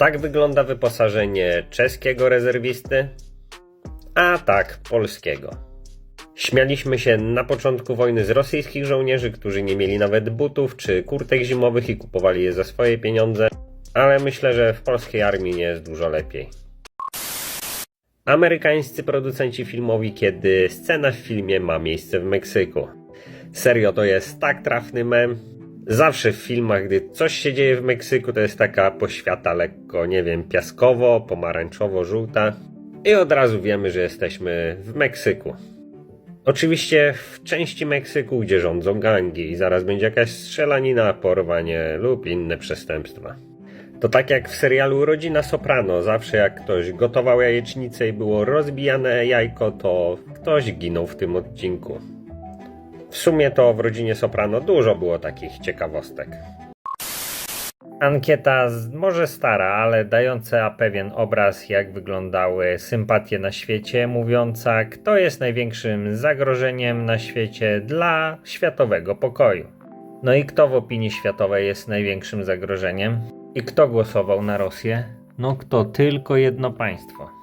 Tak wygląda wyposażenie czeskiego rezerwisty, a tak polskiego. Śmialiśmy się na początku wojny z rosyjskich żołnierzy, którzy nie mieli nawet butów czy kurtek zimowych i kupowali je za swoje pieniądze, ale myślę, że w polskiej armii nie jest dużo lepiej. Amerykańscy producenci filmowi, kiedy scena w filmie ma miejsce w Meksyku. Serio, to jest tak trafny mem. Zawsze w filmach, gdy coś się dzieje w Meksyku, to jest taka poświata lekko, nie wiem, piaskowo, pomarańczowo-żółta. I od razu wiemy, że jesteśmy w Meksyku. Oczywiście w części Meksyku, gdzie rządzą gangi i zaraz będzie jakaś strzelanina, porwanie lub inne przestępstwa. To tak jak w serialu Rodzina Soprano, zawsze jak ktoś gotował jajecznicę i było rozbijane jajko, to ktoś ginął w tym odcinku. W sumie to w Rodzinie Soprano dużo było takich ciekawostek. Ankieta może stara, ale dająca pewien obraz, jak wyglądały sympatie na świecie, mówiąca, kto jest największym zagrożeniem na świecie dla światowego pokoju. No i kto w opinii światowej jest największym zagrożeniem? I kto głosował na Rosję? No kto tylko jedno państwo.